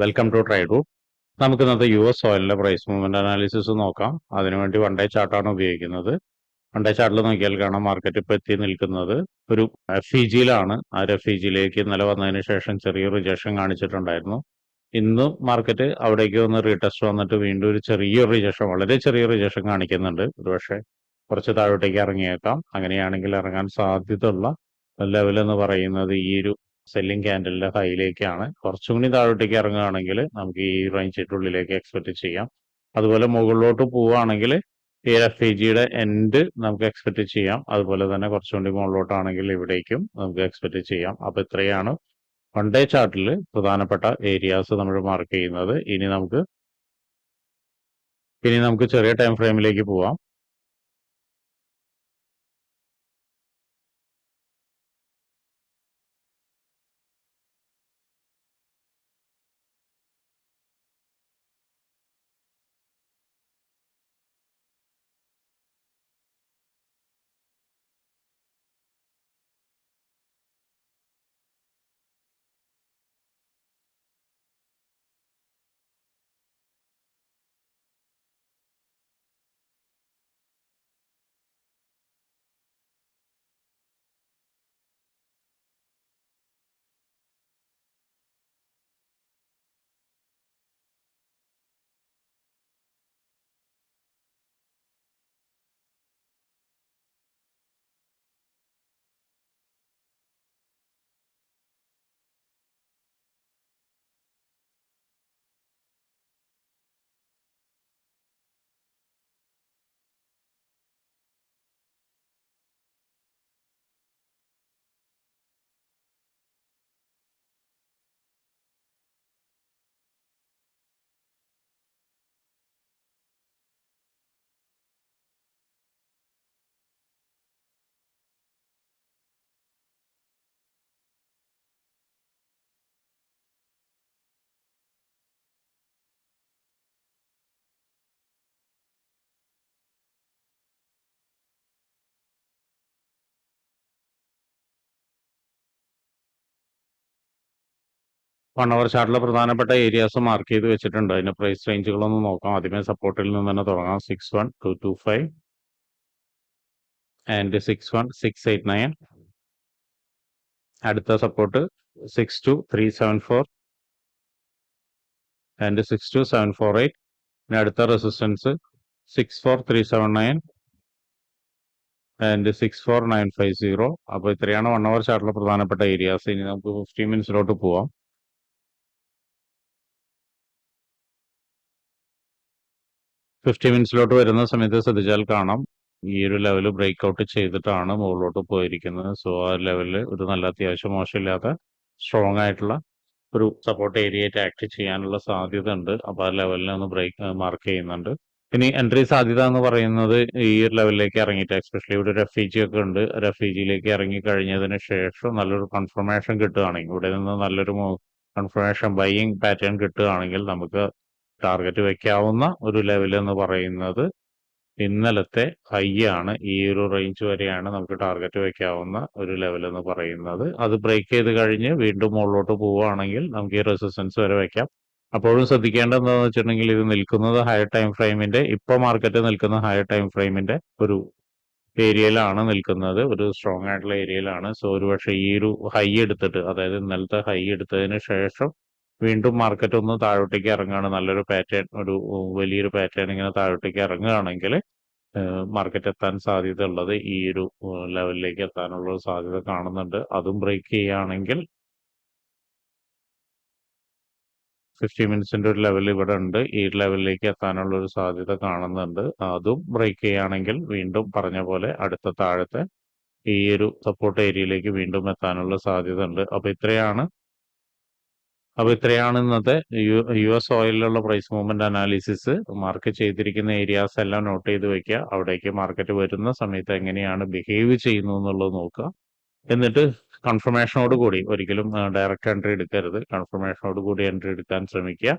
Welcome to trade നമുക്ക് ഇന്നത്തെ U S ഓയിലിന്റെ പ്രൈസ് മൂവ്മെന്റ് അനാലിസിസ് നോക്കാം. അതിനുവേണ്ടി വൺ ഡേ ചാർട്ടാണ് ഉപയോഗിക്കുന്നത്. വൺ ഡേ ചാർട്ടിൽ നോക്കിയാൽ കാണാം മാർക്കറ്റ് ഇപ്പോൾ എത്തി നിൽക്കുന്നത്. ഒരു എഫ് ആ ഒരു എഫ് ഇന്നലെ വന്നതിന് ശേഷം ചെറിയ റിജക്ഷൻ കാണിച്ചിട്ടുണ്ടായിരുന്നു. ഇന്ന് മാർക്കറ്റ് അവിടേക്ക് വന്ന് റീടെസ്റ്റ് വന്നിട്ട് വീണ്ടും ഒരു ചെറിയ റിജക്ഷൻ വളരെ ചെറിയ റിജക്ഷൻ കാണിക്കുന്നുണ്ട്. ഒരുപക്ഷെ കുറച്ച് താഴോട്ടേക്ക് ഇറങ്ങിയേക്കാം. അങ്ങനെയാണെങ്കിൽ ഇറങ്ങാൻ സാധ്യതയുള്ള ലെവൽ എന്ന് പറയുന്നത് ഈ ഒരു സെല്ലിംഗ് ക്യാൻഡലിന്റെ ഹൈയിലേക്കാണ് കുറച്ചും കൂടി താഴോട്ടേക്ക് ഇറങ്ങുകയാണെങ്കിൽ നമുക്ക് ഈ റേഞ്ചിട്ടുള്ളിലേക്ക് എക്സ്പെക്ട് ചെയ്യാം. അതുപോലെ മുകളിലോട്ട് പോവുകയാണെങ്കിൽ ഈ എഫ് ഇ ജിയുടെ എൻഡ് നമുക്ക് എക്സ്പെക്ട് ചെയ്യാം. അതുപോലെ തന്നെ കുറച്ചുകൂടി മുകളിലോട്ടാണെങ്കിൽ ഇവിടേക്കും നമുക്ക് എക്സ്പെക്ട് ചെയ്യാം. അപ്പൊ ഇത്രയാണ് വൺ ഡേ ചാർട്ടിൽ പ്രധാനപ്പെട്ട ഏരിയാസ് നമ്മൾ മാർക്ക് ചെയ്യുന്നത്. ഇനി നമുക്ക് ഇനി നമുക്ക് ചെറിയ ടൈം ഫ്രെയിമിലേക്ക് പോവാം. വൺ അവർ ചാർട്ടിലെ പ്രധാനപ്പെട്ട ഏരിയാസ് മാർക്ക് ചെയ്ത് വെച്ചിട്ടുണ്ട്. അതിന്റെ പ്രൈസ് റേഞ്ചുകളൊന്നും നോക്കാം. ആദ്യമേ സപ്പോർട്ടിൽ നിന്ന് തന്നെ തുടങ്ങാം. Six one two two five and six one six eight nine അടുത്ത support six two three seven four and six two seven four eight പിന്നെ അടുത്ത resistance six four three seven nine and six four nine five zero അപ്പോൾ ഇത്രയാണ് one hour ചാർട്ടിലെ പ്രധാനപ്പെട്ട areas ഇനി നമുക്ക് fifteen മിനിറ്റ്സിലോട്ട് പോവാം. Fifty മിനിറ്റ്സിലോട്ട് വരുന്ന സമയത്ത് ശ്രദ്ധിച്ചാൽ കാണാം. ഈ ഒരു ലെവൽ ബ്രേക്ക് ഔട്ട് ചെയ്തിട്ടാണ് മുകളിലോട്ട് പോയിരിക്കുന്നത്. സോ ആ ലെവലിൽ ഒരു നല്ല അത്യാവശ്യം മോശമില്ലാത്ത സ്ട്രോങ് ആയിട്ടുള്ള ഒരു സപ്പോർട്ട് ഏരിയ ആയിട്ട് ആക്ട് ചെയ്യാനുള്ള സാധ്യത ഉണ്ട് അപ്പോൾ ആ ലെവലിനെ ഒന്ന് ബ്രേക്ക് മാർക്ക് ചെയ്യുന്നുണ്ട്. ഇനി എൻട്രി സാധ്യത എന്ന് പറയുന്നത് ഈ ഒരു ലെവലിലേക്ക് ഇറങ്ങിയിട്ട് എക്സ്പെഷ്യലി ഇവിടെ റെഫ്യൂജി ഒക്കെ ഉണ്ട്. റെഫ്യൂജിയിലേക്ക് ഇറങ്ങി കഴിഞ്ഞതിന് ശേഷം നല്ലൊരു കൺഫർമേഷൻ കിട്ടുകയാണെങ്കിൽ ഇവിടെ നിന്ന് നല്ലൊരു കൺഫർമേഷൻ ബൈയിങ് പാറ്റേൺ കിട്ടുകയാണെങ്കിൽ നമുക്ക് ടാർഗറ്റ് വെക്കാവുന്ന ഒരു ലെവൽ എന്ന് പറയുന്നത് ഇന്നലത്തെ ഹൈ ആണ്. ഈ ഒരു റേഞ്ച് വരെയാണ് നമുക്ക് ടാർഗറ്റ് വെക്കാവുന്ന ഒരു ലെവൽ എന്ന് പറയുന്നത്. അത് ബ്രേക്ക് ചെയ്ത് കഴിഞ്ഞ് വീണ്ടും മുകളിലോട്ട് പോവുകയാണെങ്കിൽ നമുക്ക് ഈ റെസിസ്റ്റൻസ് വരെ വെക്കാം. അപ്പോഴും ശ്രദ്ധിക്കേണ്ടതെന്ന് വെച്ചിട്ടുണ്ടെങ്കിൽ ഇത് നിൽക്കുന്നത് ഹയർ ടൈം ഫ്രെയിമിന്റെ ഇപ്പൊ മാർക്കറ്റ് നിൽക്കുന്ന ഹയർ ടൈം ഫ്രെയിമിന്റെ ഒരു ഏരിയയിലാണ് നിൽക്കുന്നത്. ഒരു സ്ട്രോങ് ആയിട്ടുള്ള ഏരിയയിലാണ് സോ ഒരുപക്ഷെ ഈ ഒരു ഹൈ എടുത്തിട്ട് അതായത് ഇന്നലത്തെ ഹൈ എടുത്തതിന് ശേഷം വീണ്ടും മാർക്കറ്റ് ഒന്ന് താഴോട്ടേക്ക് ഇറങ്ങുകയാണ്. നല്ലൊരു പാറ്റേൺ ഒരു വലിയൊരു പാറ്റേൺ ഇങ്ങനെ താഴോട്ടേക്ക് ഇറങ്ങുകയാണെങ്കിൽ മാർക്കറ്റ് എത്താൻ സാധ്യത ഉള്ളത് ഈ ഒരു ലെവലിലേക്ക് എത്താനുള്ള സാധ്യത കാണുന്നുണ്ട്. അതും ബ്രേക്ക് ചെയ്യുകയാണെങ്കിൽ ഫിഫ്റ്റി മിനിറ്റ്സിന്റെ ഒരു ലെവൽ ഇവിടെ ഉണ്ട്. ഈ ലെവലിലേക്ക് എത്താനുള്ള ഒരു സാധ്യത കാണുന്നുണ്ട്. അതും ബ്രേക്ക് ചെയ്യുകയാണെങ്കിൽ വീണ്ടും പറഞ്ഞ പോലെ അടുത്ത താഴത്തെ ഈ ഒരു സപ്പോർട്ട് ഏരിയയിലേക്ക് വീണ്ടും എത്താനുള്ള സാധ്യത ഉണ്ട് അപ്പൊ ഇത്രയാണ് അപ്പോൾ ഇത്രയാണ് ഇന്നത്തെ യു എസ് ഓയിലിലുള്ള പ്രൈസ് മൂവ്മെന്റ് അനാലിസിസ് മാർക്കറ്റ് ചെയ്തിരിക്കുന്ന ഏരിയാസ് എല്ലാം നോട്ട് ചെയ്ത് വെക്കുക. അവിടേക്ക് മാർക്കറ്റ് വരുന്ന സമയത്ത് എങ്ങനെയാണ് ബിഹേവ് ചെയ്യുന്നു എന്നുള്ളത് നോക്കുക. എന്നിട്ട് കൺഫർമേഷനോട് കൂടി ഒരിക്കലും ഡയറക്റ്റ് എൻട്രി എടുക്കരുത്. കൺഫർമേഷനോട് കൂടി എൻട്രി എടുക്കാൻ ശ്രമിക്കുക.